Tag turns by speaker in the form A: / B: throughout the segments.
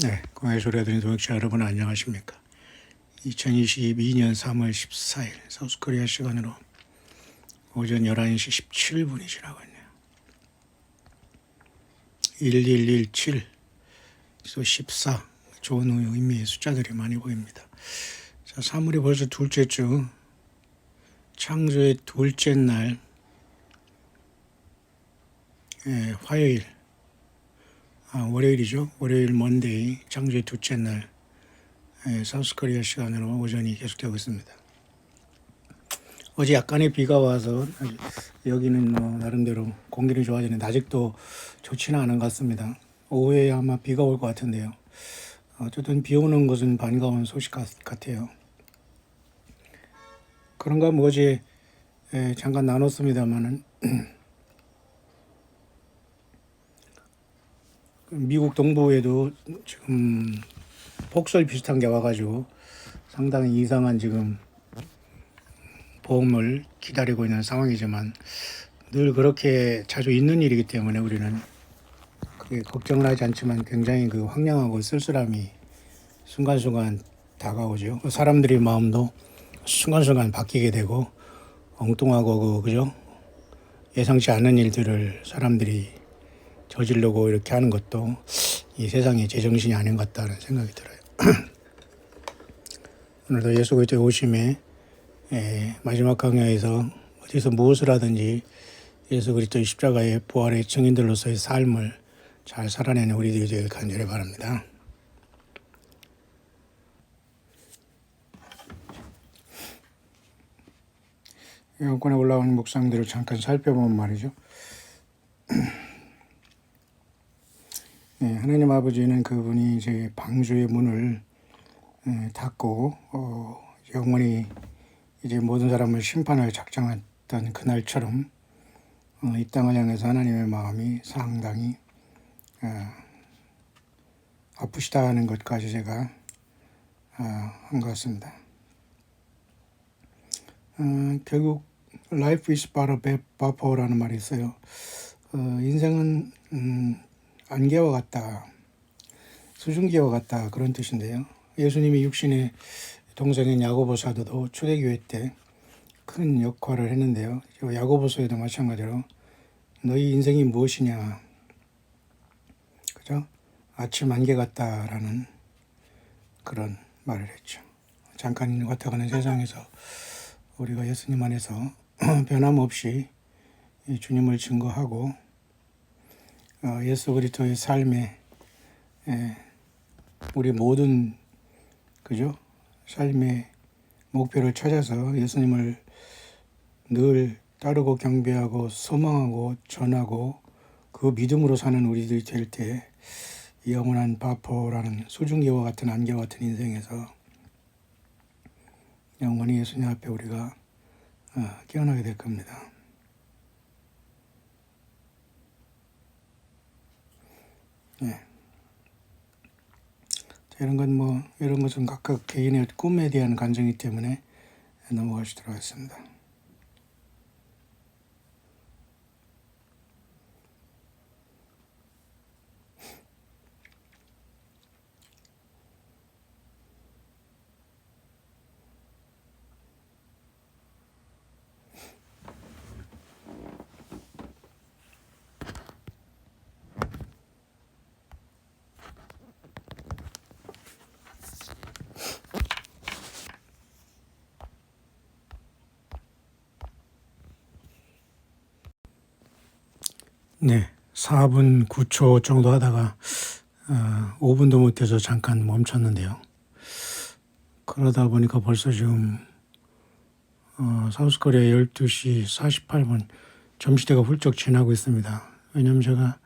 A: 네, 소리가 들린 동역자 여러분 안녕하십니까? 2022년 3월 14일 서울스코리아 시간으로 오전 11시 17분이 지나고 있네요. 1117, 또 14, 좋은 의미의 숫자들이 많이 보입니다. 자, 3월이 벌써 둘째 주, 창조의 둘째 날, 예, 화요일, 아, 월요일이죠. 월요일 먼데이 창조의 둘째 날 예, 사우스코리아 시간으로 오전이 계속되고 있습니다. 어제 약간의 비가 와서 여기는 뭐 나름대로 공기는 좋아지는데 아직도 좋지는 않은 것 같습니다. 오후에 아마 비가 올 것 같은데요. 어쨌든 비 오는 것은 반가운 소식 같, 같아요. 그런가 하면 어제 예, 잠깐 나눴습니다만은 미국 동부에도 지금 폭설 비슷한 게 와가지고 상당히 이상한 지금 보험을 기다리고 있는 상황이지만 늘 그렇게 자주 있는 일이기 때문에 우리는 그게 걱정을 하지 않지만 굉장히 그 황량하고 쓸쓸함이 순간순간 다가오죠. 사람들의 마음도 순간순간 바뀌게 되고 엉뚱하고 그 그죠 예상치 않은 일들을 사람들이 저지르고 이렇게 하는 것도 이 세상의 제정신이 아닌 것 같다는 생각이 들어요. 오늘도 예수 그리스도의 오심에 에, 마지막 강야에서 어디서 무엇을 하든지 예수 그리스도의 십자가의 부활의 증인들로서의 삶을 잘 살아내는 우리들이 되길 간절히 바랍니다. 영권에 올라오는 묵상들을 잠깐 살펴보면 말이죠. 네, 하나님 아버지는 그분이 이제 방주의 문을 에, 닫고 어, 영원히 이제 모든 사람을 심판할 작정했던 그날처럼 어, 이 땅을 향해서 하나님의 마음이 상당히 어, 아프시다는 것까지 제가 어, 한것 같습니다. 어, 결국 life is but a buffer라는 말이 있어요. 어, 인생은 음, 안개와 같다. 수증기와 같다. 그런 뜻인데요. 예수님이 육신의 동생인 야고보 사도도 초대교회 때 큰 역할을 했는데요. 야고보서에도 마찬가지로 너희 인생이 무엇이냐. 그죠? 아침 안개 같다라는 그런 말을 했죠. 잠깐 같아가는 세상에서 우리가 예수님 안에서 변함없이 주님을 증거하고 어, 예수 그리스도의 삶에 우리 모든 그죠 삶의 목표를 찾아서 예수님을 늘 따르고 경배하고 소망하고 전하고 그 믿음으로 사는 우리들이 될 때 영원한 바포라는 수증기와 같은 안개와 같은 인생에서 영원히 예수님 앞에 우리가 어, 깨어나게 될 겁니다. 네. 이런 건 뭐 이런 것은 각각 개인의 꿈에 대한 간증이기 때문에 넘어가시도록 하겠습니다. 네, 4분 9초 정도 하다가 어, 5분도 못해서 잠깐 멈췄는데요. 그러다 보니까 벌써 지금 어, 사우스코리아 12시 48분 점시대가 훌쩍 지나고 있습니다. 왜냐면 제가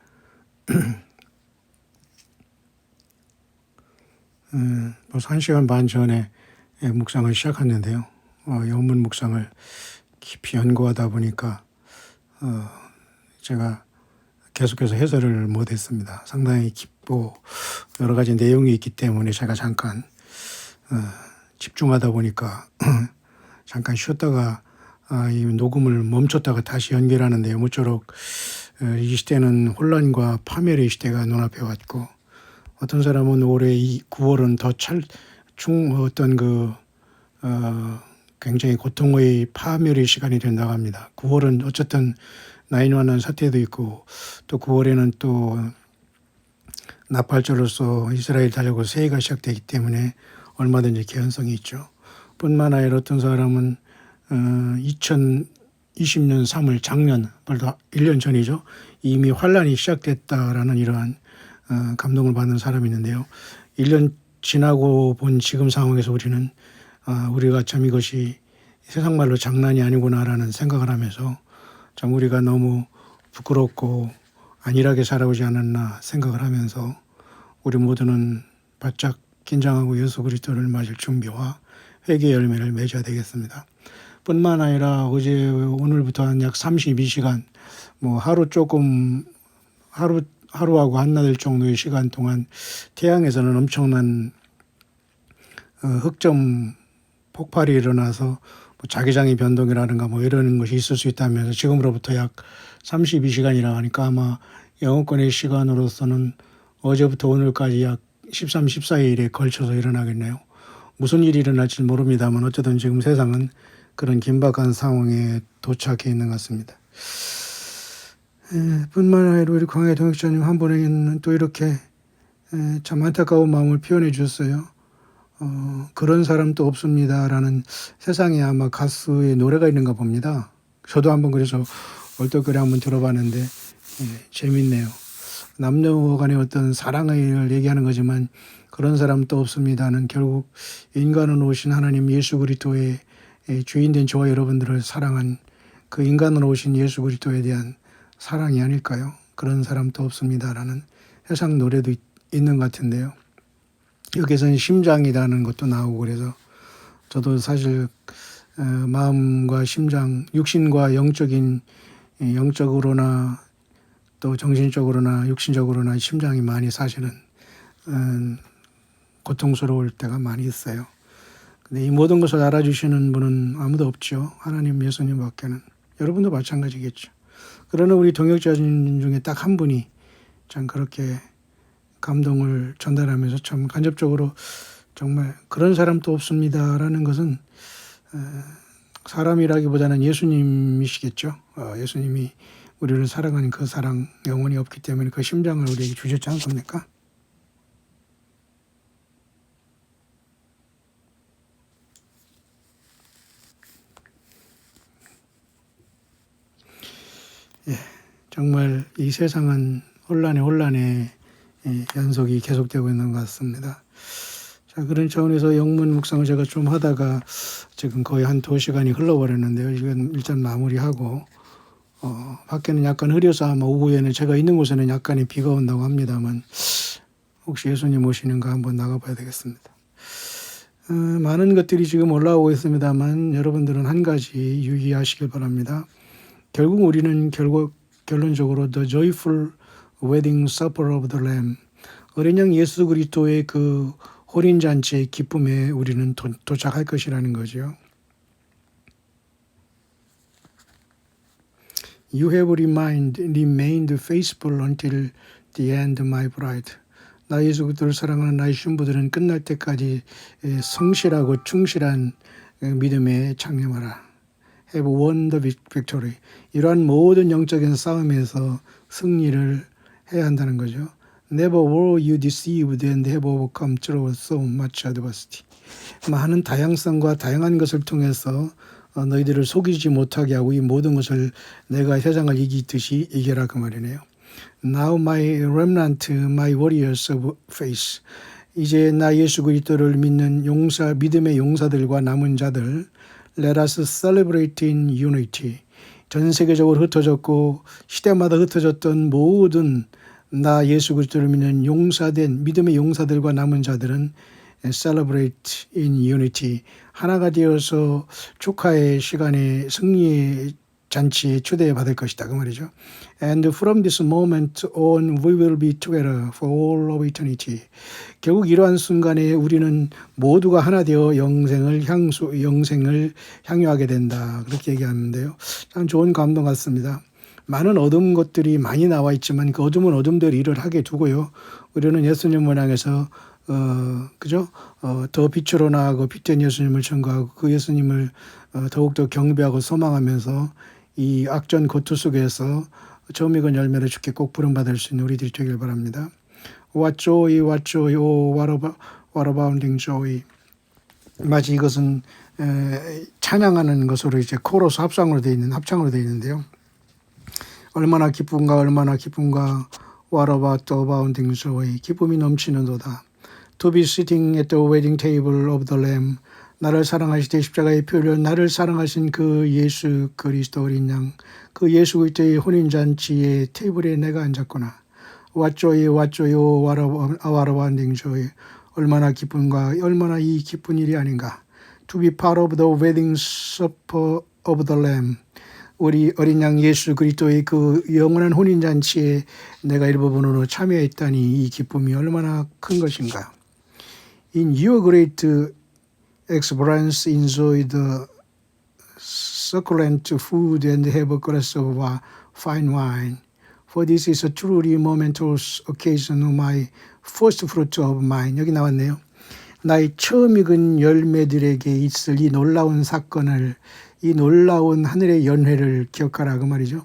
A: 음, 벌써 1시간 반 전에 묵상을 시작했는데요. 어, 영문 묵상을 깊이 연구하다 보니까 어, 제가 계속해서 해설을 못했습니다. 상당히 깊고 여러 가지 내용이 있기 때문에 제가 잠깐 어, 집중하다 보니까 잠깐 쉬었다가 아, 이 녹음을 멈췄다가 다시 연결하는데 모쪼록 어, 이 시대는 혼란과 파멸의 시대가 눈앞에 왔고 어떤 사람은 올해 이 9월은 더 찰, 충, 어떤 그, 어, 굉장히 고통의 파멸의 시간이 된다고 합니다. 9월은 어쨌든 나인완한 사태도 있고 또 9월에는 또 나팔절로서 이스라엘 달려고 새해가 시작되기 때문에 얼마든지 개연성이 있죠. 뿐만 아니라 어떤 사람은 어, 2020년 3월 작년 벌써 1년 전이죠. 이미 환란이 시작됐다라는 이러한 어, 감동을 받는 사람이 있는데요. 1년 지나고 본 지금 상황에서 우리는 아, 우리가 참 이것이 세상 말로 장난이 아니구나라는 생각을 하면서 참 우리가 너무 부끄럽고 안일하게 살아오지 않았나 생각을 하면서 우리 모두는 바짝 긴장하고 예수 그리스도를 맞을 준비와 회개 열매를 맺어야 되겠습니다. 뿐만 아니라 어제 오늘부터 한 약 32시간 뭐 하루 조금 하루 하루하고 한나절 정도의 시간 동안 태양에서는 엄청난 어, 흑점 폭발이 일어나서 뭐 자기장의 변동이라든가 뭐 이런 것이 있을 수 있다면서 지금으로부터 약 32시간이라 하니까 아마 영어권의 시간으로서는 어제부터 오늘까지 약 13, 14일에 걸쳐서 일어나겠네요. 무슨 일이 일어날지 모릅니다만 어쨌든 지금 세상은 그런 긴박한 상황에 도착해 있는 것 같습니다. 에, 뿐만 아니라 우리 광해 동역자님 한 분에게는 또 이렇게 에, 참 안타까운 마음을 표현해 주셨어요. 어, 그런 사람도 없습니다라는 세상에 아마 가수의 노래가 있는가 봅니다. 저도 한번 그래서 얼떨결에 한번 들어봤는데 예, 재밌네요. 남녀 간의 어떤 사랑을 얘기하는 거지만 그런 사람도 없습니다는 결국 인간으로 오신 하나님 예수 그리스도의 예, 주인된 저와 여러분들을 사랑한 그 인간으로 오신 예수 그리스도에 대한 사랑이 아닐까요? 그런 사람도 없습니다라는 세상 노래도 있, 있는 것 같은데요. 여기서는 심장이라는 것도 나오고 그래서 저도 사실 어, 마음과 심장, 육신과 영적인 예, 영적으로나 또 정신적으로나 육신적으로나 심장이 많이 사실은 음, 고통스러울 때가 많이 있어요. 근데 이 모든 것을 알아주시는 분은 아무도 없죠. 하나님, 예수님밖에는. 여러분도 마찬가지겠죠. 그러나 우리 동역자진 중에 딱 한 분이 참 그렇게 감동을 전달하면서 참 간접적으로 정말 그런 사람도 없습니다라는 것은 어, 사람이라기보다는 예수님이시겠죠. 어, 예수님이 우리를 사랑하는 그 사랑 영원히 없기 때문에 그 심장을 우리에게 주셨지 않습니까? 예, 정말 이 세상은 혼란에 혼란에 예, 연속이 계속되고 있는 것 같습니다. 자, 그런 차원에서 영문 묵상을 제가 좀 하다가 지금 거의 한 두 시간이 흘러버렸는데요. 이건 일단 마무리하고, 어, 밖에는 약간 흐려서 아마 오후에는 제가 있는 곳에는 약간의 비가 온다고 합니다만, 혹시 예수님 오시는가 한번 나가봐야 되겠습니다. 어, 많은 것들이 지금 올라오고 있습니다만, 여러분들은 한 가지 유의하시길 바랍니다. 결국 우리는 결국 결론적으로 The Joyful Wedding Supper of the Lamb 어린 양 예수 그리스도의 그 혼인 잔치의 기쁨에 우리는 도, 도착할 것이라는 거죠. You have remained, remained faithful until the end, my bride. 나 예수 그리스도를 사랑하는 나의 신부들은 끝날 때까지 성실하고 충실한 믿음에 창념하라. Have won the victory. 이러한 모든 영적인 싸움에서 승리를 해야 한다는 거죠. Never were you deceived and have overcome through so much adversity. 많은 다양성과 다양한 것을 통해서 어, 너희들을 속이지 못하게 하고 이 모든 것을 내가 세상을 이기듯이 이겨라 그 말이네요. Now my remnant, my warriors of faith. 이제 나 예수 그리스도를 믿는 용사 믿음의 용사들과 남은 자들 Let us celebrate in unity. 전 세계적으로 흩어졌고 시대마다 흩어졌던 모든 나 예수 그리스도를 믿는 용사된 믿음의 용사들과 남은 자들은 celebrate in unity. 하나가 되어서 축하의 시간에 승리의 잔치에 초대해 받을 것이다 그 말이죠. And from this moment on we will be together for all of eternity. 결국 이러한 순간에 우리는 모두가 하나 되어 영생을 향수 영생을 향유하게 된다. 그렇게 얘기하는데요. 참 좋은 감동 같습니다. 많은 어둠 것들이 많이 나와 있지만 그 어둠은 어둠대로 일을 하게 두고요. 우리는 예수님을 향해서 어 그죠? 어 더 빛으로 나아가고 빛된 예수님을 전가하고 그 예수님을 어, 더욱더 경배하고 소망하면서 이 악전 고투 속에서 익은 열매를 주께 꼭 부름받을 수 있는 우리들이 되길 바랍니다. What joy, what joy, oh, what, about, what abounding joy. 마치 이것은 에, 찬양하는 것으로 이제 코러스 합상으로 되어 있는 합창으로 되어 있는데요. 얼마나 기쁜가 얼마나 기쁜가 What about the abounding joy 기쁨이 넘치는도다 To be sitting at the wedding table of the Lamb 나를 사랑하시되 십자가의 표를 나를 사랑하신 그 예수 그리스도 어린 양 그 예수 그리스도의 혼인잔치의 테이블에 내가 앉았구나 a- what abounding joy 얼마나 기쁜가 얼마나 이 기쁜 일이 아닌가 To be part of the wedding supper of the Lamb 우리 어린 양 예수 그리스도의 그 영원한 혼인 잔치에 내가 일부분으로 참여했다니 이 기쁨이 얼마나 큰 것인가. In your great exuberance enjoy the succulent food and have a glass of fine wine. For this is a truly momentous occasion my first fruit of mine. 여기 나왔네요. 나의 처음 익은 열매들에게 있을 이 놀라운 사건을 이 놀라운 하늘의 연회를 기억하라 그 말이죠.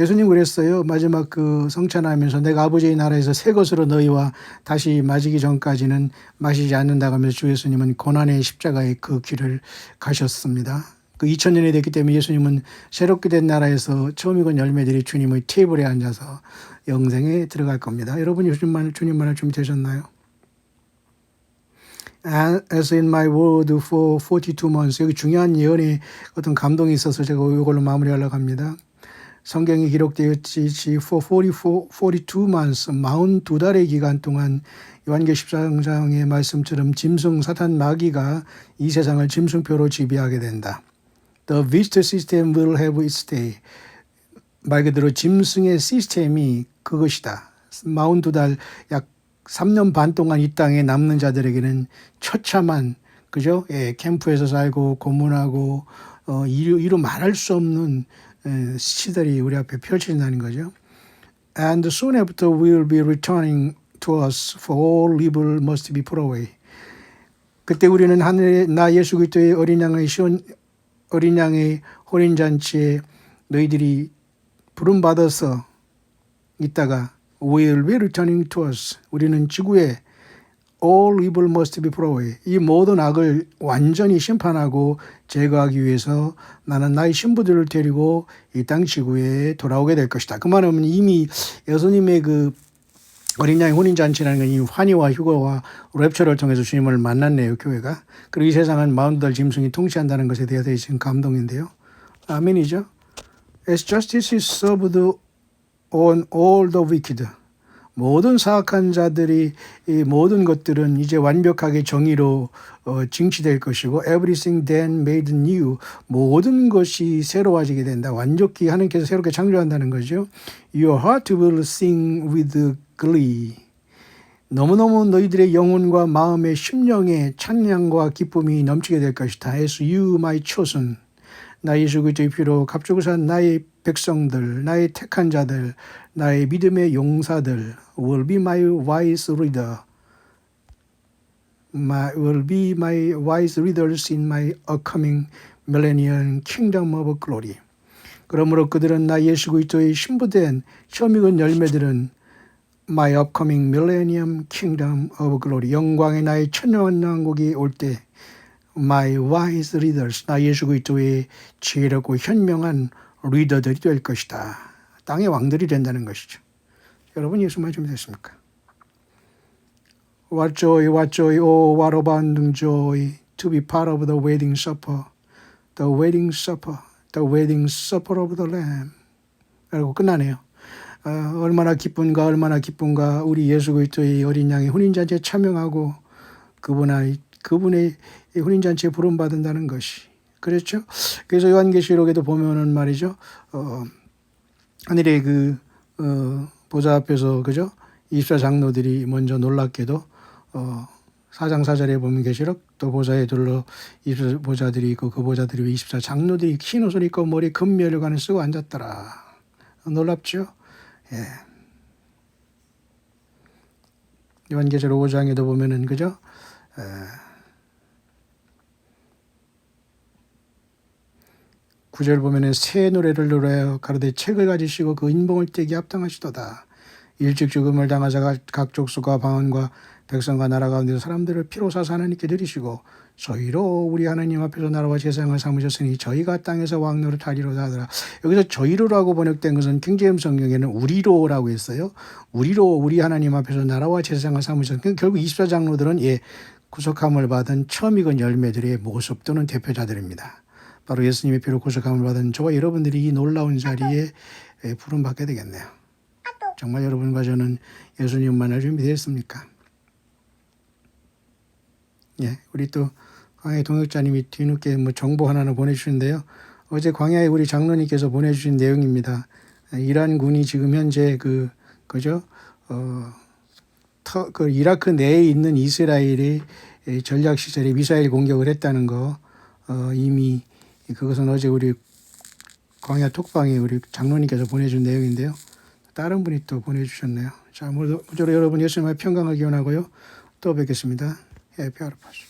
A: 예수님 그랬어요. 마지막 그 성찬하면서 내가 아버지의 나라에서 새 것으로 너희와 다시 마시기 전까지는 마시지 않는다고 하면서 주 예수님은 고난의 십자가의 그 길을 가셨습니다. 그 2000년이 됐기 때문에 예수님은 새롭게 된 나라에서 처음 익은 열매들이 주님의 테이블에 앉아서 영생에 들어갈 겁니다. 여러분이 주님만을 주님만을 좀 되셨나요? as in my word for 42 months. 여기 중요한 예언의 어떤 감동이 있어서 제가 이걸로 마무리하려고 합니다. 성경에 기록되었지 for 44, 42 months, 42달의 기간 동안 요한계 14장의 말씀처럼 짐승 사탄 마귀가 이 세상을 짐승표로 지배하게 된다. The beast system will have its day. 말 그대로 짐승의 시스템이 그것이다. 42달 약 3년 반 동안 이 땅에 남는 자들에게는 처참한 그죠? 예, 캠프에서 살고 고문하고 어, 이루, 이루 말할 수 없는 에, 시들이 우리 앞에 펼쳐진다는 거죠. And soon after we will be returning to us for all evil must be put away. 그때 우리는 하늘에 나 예수 그리스도의 어린 양의 시온 어린 양의 혼인 잔치에 너희들이 부름 받아서 있다가 will be returning to us. 우리는 지구에 all evil must be put away. 이 모든 악을 완전히 심판하고 제거하기 위해서 나는 나의 신부들을 데리고 이 땅 지구에 돌아오게 될 것이다. 그 말은 이미 예수님의 그 어린 양의 혼인 잔치라는 건 이 환희와 휴거와 랩처를 통해서 주님을 만났네요, 교회가. 그리고 이 세상은 마흔달 짐승이 통치한다는 것에 대해서 지금 감동인데요. 아멘이죠. As justice is served on all the wicked. 모든 사악한 자들이 이 모든 것들은 이제 완벽하게 정의로 어, 징치될 것이고 everything then made new 모든 것이 새로워지게 된다. 완벽히 하나님께서 새롭게 창조한다는 거죠. Your heart will sing with glee. 너무너무 너희들의 영혼과 마음의 심령의 찬양과 기쁨이 넘치게 될 것이다. As you my chosen. 나 예수 그리스도의 피로 값주고 산 나의 백성들, 나의 택한 자들, 나의 믿음의 용사들 will be my wise reader. My, will be my wise readers in my upcoming millennium kingdom of glory. 그러므로 그들은 나 예수 그리스도의 신부된 처음 익은 열매들은 my upcoming millennium kingdom of glory 영광의 나의 천년 왕국이 올때 my wise readers 나 예수 그리스도의 지혜롭고 현명한 리더들이 될 것이다. 땅의 왕들이 된다는 것이죠. 여러분 예수만 좀 됐습니까? What joy, what joy, oh what abounding joy to be part of the wedding supper, the wedding supper, the wedding supper of the Lamb. 그리고 끝나네요. 어, 얼마나 기쁜가 얼마나 기쁜가 우리 예수 그리스도의 어린 양의 혼인 잔치에 참여하고 그분의 그분의 혼인 잔치에 부름 받는다는 것이 그렇죠. 그래서 요한계시록에도 보면은 말이죠. 어, 하늘의 그 어, 보좌 앞에서 그죠? 24 장로들이 먼저 놀랍게도 어, 사장 사절에 보면 계시록 또 보좌에 둘러 24 보좌들이 있고 그 보좌들이 24 장로들이 흰 옷을 입고 머리에 금면류관을 쓰고 앉았더라. 놀랍죠? 예. 요한계시록 5장에도 보면은 그죠? 에, 구절 보면은 새 노래를 노래하여 가로되 책을 가지시고 그 인봉을 떼기 합당하시도다. 일찍 죽음을 당하사 각- 각 족속과 방언과 백성과 나라 가운데 사람들을 피로 사사 하나님께 드리시고 저희로 우리 하나님 앞에서 나라와 세상을 삼으셨으니 저희가 땅에서 왕노를 타리로다 하더라. 여기서 저희로라고 번역된 것은 킹제임 성경에는 우리로라고 했어요. 우리로 우리 하나님 앞에서 나라와 세상을 삼으셨. 그 결국 24장로들은 예 구속함을 받은 처음 익은 열매들의 모습 또는 대표자들입니다. 바로 예수님의 피로 구속함을 받은 저와 여러분들이 이 놀라운 자리에 예, 부름 받게 되겠네요. 정말 여러분과 저는 예수님 만날 준비 되었습니까? 예, 우리 또 광야 동역자님이 뒤늦게 뭐 정보 하나를 보내주신데요. 어제 광야에 우리 장로님께서 보내주신 내용입니다. 이란 군이 지금 현재 그 그죠? 어, 터, 그 이라크 내에 있는 이스라엘의 전략 시설에 미사일 공격을 했다는 거 어, 이미 그것은 어제 우리 광야 톡방에 우리 장로님께서 보내준 내용인데요. 다른 분이 또 보내주셨네요. 자, 모쪼록 여러분 예수님의 평강을 기원하고요. 또 뵙겠습니다. 해피 하루파스.